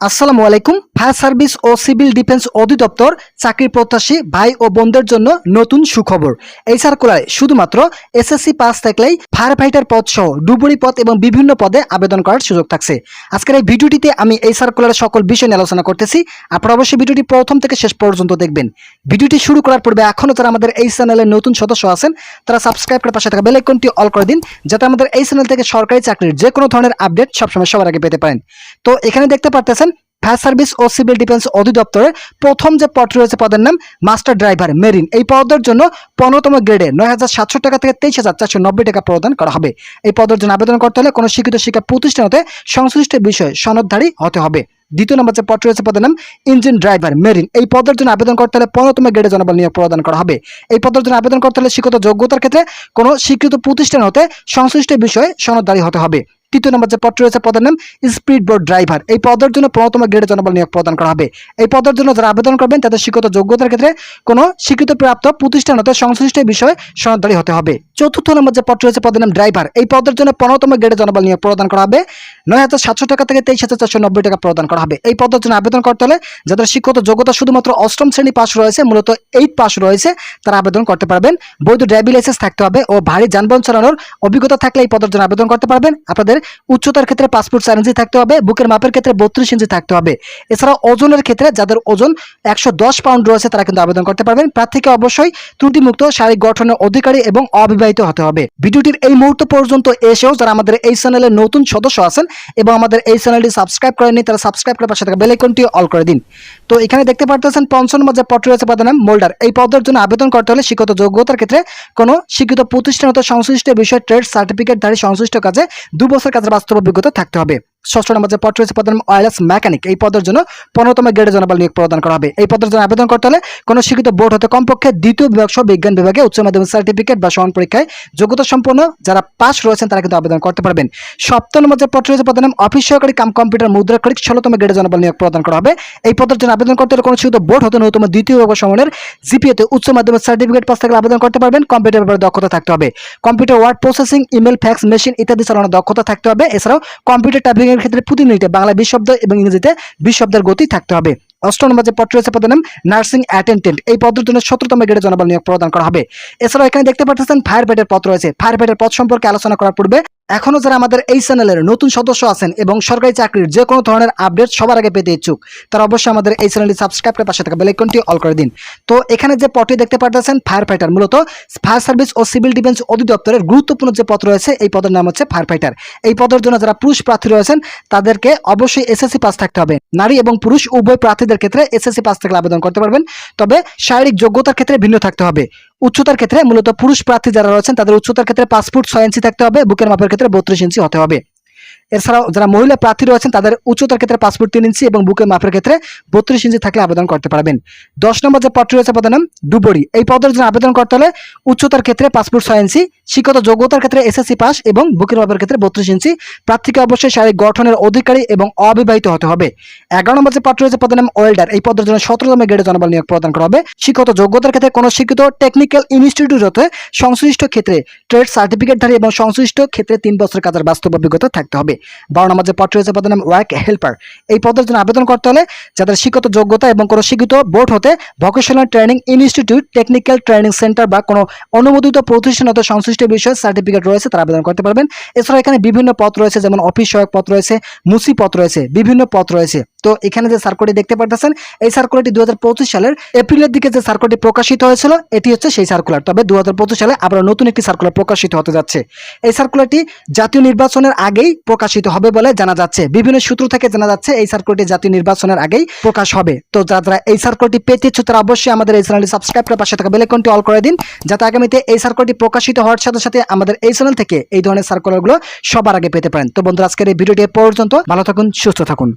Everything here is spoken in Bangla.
আসসালামু আলাইকুম। ফায়ার সার্ভিস ও সিভিল ডিফেন্স অধিদপ্তর চাকরির প্রত্যাশী ভাই ও বোনদের জন্য নতুন সুখবর। এই সার্কুলারে শুধুমাত্র এসএসসি পাস থাকলেই ফায়ার ফাইটার পদ সহ ডুবুরি পদ এবং বিভিন্ন পদে আবেদন করার সুযোগ থাকছে। আজকের এই ভিডিওটিতে আমি এই সার্কুলারের সকল বিষয় নিয়ে আলোচনা করতেছি। আপনারা অবশ্যই ভিডিওটি প্রথম থেকে শেষ পর্যন্ত দেখবেন। ভিডিওটি শুরু করার পূর্বে এখনও যারা আমাদের এই চ্যানেলের নতুন সদস্য আছেন, তারা সাবস্ক্রাইব করে পাশে থাকা বেল আইকনটি অল করে দিন, যাতে আমাদের এই চ্যানেল থেকে সরকারি চাকরির যে কোনো ধরনের আপডেট সবসময় সবার আগে পেতে পারেন। তো এখানে দেখতে পারতেছেন ফায়ার সার্ভিস ও সিভিল ডিফেন্স অধিদপ্তরের প্রথম যে পদটি রয়েছে পদের নাম মাস্টার ড্রাইভার মেরিন এই পদের জন্য পনেরোতম গ্রেডে নয় হাজার সাতশো টাকা থেকে তেইশ হাজার চারশো নব্বই টাকা প্রদান করা হবে। এই পদের জন্য আবেদন করতে হলে কোনো শিক্ষিত শিক্ষা প্রতিষ্ঠান হতে সংশ্লিষ্ট বিষয়ে সনদধারী হতে হবে। দ্বিতীয় নম্বর যে পদ রয়েছে পদের নাম ইঞ্জিন ড্রাইভার মেরিন এই পদের জন্য আবেদন করতে হলে পনেরোতম গ্রেডে জনবল নিয়োগ প্রদান করা হবে। এই পদের জন্য আবেদন করতে হলে শিক্ষিত যোগ্যতার ক্ষেত্রে কোনো স্বীকৃত প্রতিষ্ঠান হতে সংশ্লিষ্ট বিষয়ে সনদধারী হতে হবে। তৃতীয় নম্বর যে পদটি রয়েছে, পদের নাম স্পিড বোর্ড ড্রাইভার এই পদের জন্য প্রথম গ্রেডে জনবল নিয়োগ প্রদান করা হবে। এই পদের জন্য যারা আবেদন করবেন, তাদের শিক্ষিত যোগ্যতার ক্ষেত্রে কোনো স্বীকৃত প্রাপ্ত প্রতিষ্ঠান হতে সংশ্লিষ্ট বিষয়ে সনদধারী হতে হবে। চতুর্থ নম্বর যে পদ রয়েছে, পদের নাম ড্রাইভার এই পদের জন্য পনেরোতম গ্রেডে জনবল নিয়োগ প্রদান করা হবে। নয় হাজার সাতশো টাকা থেকে তেইশ হাজার চারশো নব্বই টাকা প্রদান করা হবে। এই পদের জন্য আবেদন করতে হলে যাদের শিক্ষিত যোগ্যতা শুধুমাত্র অষ্টম শ্রেণি পাশ রয়েছে, মূলত এইট পাস রয়েছে, তারা আবেদন করতে পারবেন। বৈধ ড্রাইভিং লাইসেন্স থাকতে হবে ও ভারী যানবাহন চালানোর অভিজ্ঞতা থাকলে এই পদের জন্য আবেদন করতে পারবেন। আপনাদের উচ্চতার ক্ষেত্রে পাসপোর্ট চার ইঞ্চি থাকতে হবে, বুকের মাপের ক্ষেত্রে বত্রিশ ইঞ্চি থাকতে হবে। এছাড়া ওজনের ক্ষেত্রে যাদের ওজন একশো দশ পাউন্ড রয়েছে, তারা কিন্তু আবেদন করতে পারবেন। প্রার্থীকে অবশ্যই ত্রুটিমুক্ত শারীরিক গঠনের অধিকারী এবং অবিবাহিত হতে হবে। ভিডিওটির এই মুহূর্ত পর্যন্ত এসেও যারা আমাদের এই চ্যানেলের নতুন সদস্য আছেন এবং আমাদের এই চ্যানেলটি সাবস্ক্রাইব করেননি, তারা সাবস্ক্রাইব করে পাশে থাকা বেল আইকনটি অল করে দিন। তো এখানে দেখতে পারতেছেন পঞ্চম যে পদ রয়েছে পদের নাম মোল্ডার। এই পদের জন্য আবেদন করতে হলে শিক্ষিত যোগ্যতার ক্ষেত্রে কোনো শিক্ষিত প্রতিষ্ঠান হতে সংশ্লিষ্ট বিষয়ে ট্রেড সার্টিফিকেট সার্টিফিকেটধারী সংশ্লিষ্ট কাজে দু বছর কাজের বাস্তব অভিজ্ঞতা থাকতে হবে। ষষ্ঠ নম্বর যে পদ রয়েছে, পদের নাম অয়েলাস মেকানিক। এই পদের জন্য পনেরোতম গ্রেডে জনবল নিয়োগ প্রদান করা হবে। এই পদের জন্য আবেদন করতে হলে কোনো শিক্ষিত বোর্ড হতে কমপক্ষে দ্বিতীয় বিভাগ সহ বিজ্ঞান বিভাগে উচ্চ মাধ্যমিক সার্টিফিকেট বা সমান পরীক্ষায় যোগ্যতা সম্পন্ন যারা পাস রয়েছেন তারা কিন্তু আবেদন করতে পারবেন। সপ্তম নম্বর যে পদ রয়েছে, পদের নাম অফিস সহকারী কাম কম্পিউটার মুদ্রাক্ষরিক ষোলোতম গ্রেডে জনবল নিয়োগ প্রদান করা হবে। এই পদের জন্য আবেদন করতে হলে কোনো শিক্ষিত বোর্ড হতে ন্যূনতম দ্বিতীয় বিভাগ সমানের জিপিএতে উচ্চ মাধ্যমিক সার্টিফিকেট পাস থাকলে আবেদন করতে পারবেন। কম্পিউটার ব্যাপারে দক্ষতা থাকতে হবে। Computer word processing, email, fax, machine ইত্যাদি চালানোর দক্ষতা থাকতে হবে। এছাড়াও কম্পিউটার টাইপিং এর ক্ষেত্রে প্রতিনিধিতে বাংলা বিশ শব্দ এবং ইংরেজিতে বিশ শব্দের গতি থাকতে হবে। অষ্টম নম্বর যে পদ রয়েছে পদের নাম নার্সিং অ্যাটেন্ডেন্ট। এই পদের জন্য সতেরোতম গ্রেডে জনবল নিয়োগ প্রদান করা হবে। এছাড়াও এখানে দেখতে পাচ্ছেন ফায়ার ব্রিগেডের পদ রয়েছে। ফায়ার ব্রিগেডের পদ সম্পর্কে আলোচনা করার পূর্বে এখনও যারা আমাদের এই চ্যানেলের নতুন সদস্য আছেন এবং সরকারি চাকরির যে কোনো ধরনের আপডেট সবার আগে পেতে ইচ্ছুক, তারা অবশ্যই আমাদের এই চ্যানেলটি সাবস্ক্রাইব করে পাশে থাকা বেলাইকনটি অল করে দিন। তো এখানে যে পদটি দেখতে পাচ্ছেন ফায়ার ফাইটার মূলত ফায়ার সার্ভিস ও সিভিল ডিফেন্স অধিদপ্তরের গুরুত্বপূর্ণ যে পদ রয়েছে, এই পদের নাম হচ্ছে ফায়ার ফাইটার এই পদের জন্য যারা পুরুষ প্রার্থী রয়েছেন, তাদেরকে অবশ্যই এসএসসি পাস থাকতে হবে। নারী এবং পুরুষ উভয় প্রার্থীদের ক্ষেত্রে এসএসসি পাস থাকলে আবেদন করতে পারবেন। তবে শারীরিক যোগ্যতার ক্ষেত্রে ভিন্ন থাকতে হবে। উচ্চতার ক্ষেত্রে মূলত পুরুষ প্রার্থী যারা রয়েছেন, তাদের উচ্চতার ক্ষেত্রে পাঁচ ফুট ছয় ইঞ্চি থাকতে হবে, বুকের মাপের ক্ষেত্রে বত্রিশ ইঞ্চি হতে হবে। এছাড়াও যারা মহিলা প্রার্থী রয়েছেন, তাদের উচ্চতার ক্ষেত্রে পাঁচ ফুট তিন ইঞ্চি এবং বুকের মাপের ক্ষেত্রে বত্রিশ ইঞ্চি থাকলে আবেদন করতে পারবেন। দশ নম্বর যে পদটি রয়েছে, পদের নাম ডুবরি এই পদের জন্য আবেদন করতে হলে উচ্চতার ক্ষেত্রে পাঁচ ফুট ছয় ইঞ্চি শিক্ষত যোগ্যতার ক্ষেত্রে এসএসসি পাস এবং বুকের মাপের ক্ষেত্রে বত্রিশ ইঞ্চি। প্রার্থীকে অবশ্যই শারীরিক গঠনের অধিকারী এবং অবিবাহিত হতে হবে। এগারো নম্বর যে পদটি রয়েছে পদের নাম ওয়েল্ডার। এই পদের জন্য সতেরোতম গ্রেডে জনবল নিয়োগ প্রদান করা হবে। শিক্ষত যোগ্যতার ক্ষেত্রে কোনো শিক্ষিত টেকনিক্যাল ইনস্টিটিউট হতে সংশ্লিষ্ট ক্ষেত্রে ট্রেড সার্টিফিকেটধারী এবং সংশ্লিষ্ট ক্ষেত্রে তিন বছর কাজের বাস্তব অভিজ্ঞতা থাকতে হবে। বারো নম্বর যে পদ রয়েছে পদের নাম ওয়ার্ক হেল্পার এই পদের জন্য আবেদন করতে হলে যাদের শিক্ষত যোগ্যতা এবং কোনো শিক্ষিত বোর্ড হতে vocational training institute technical training centre বা কোনো অনুমোদিত প্রতিষ্ঠান হতে সংশ্লিষ্ট বিষয়ে সার্টিফিকেট রয়েছে, তারা আবেদন করতে পারবেন। এছাড়া এখানে বিভিন্ন পথ রয়েছে, যেমন অফিস সহায়ক পথ রয়েছে, মুসি পথ রয়েছে, বিভিন্ন পথ রয়েছে। তো এখানে যে সার্কুলারটি দেখতে পাচ্ছেন এই সার্কুলারটি দু হাজার পঁচিশ সালের এপ্রিলের দিকে যে সার্কুলারটি প্রকাশিত হয়েছিল, এটি হচ্ছে সেই সার্কুলার তবে দু হাজার পঁচিশ সালে আবার নতুন একটি সার্কুলার প্রকাশিত হতে যাচ্ছে। এই সার্কুলারটি জাতীয় নির্বাচনের আগেই প্রকাশিত হবে বলে জানা যাচ্ছে। বিভিন্ন সূত্র থেকে জানা যাচ্ছে এই সার্কুলারটি জাতীয় নির্বাচনের আগেই প্রকাশ হবে। তো যারা যারা এই সার্কুলারটি পেতে ইচ্ছুক, তারা অবশ্যই আমাদের এই চ্যানেলটি সাবস্ক্রাইব করে পাশে থাকা বেলাইকনটি অল করে দিন, যাতে আগামীতে এই সার্কুলারটি প্রকাশিত হওয়ার সাথে সাথে আমাদের এই চ্যানেল থেকে এই ধরনের সার্কুলারগুলো সবার আগে পেতে পারেন। তো বন্ধুরা, আজকের এই ভিডিওটি পর্যন্ত। ভালো থাকুন, সুস্থ থাকুন।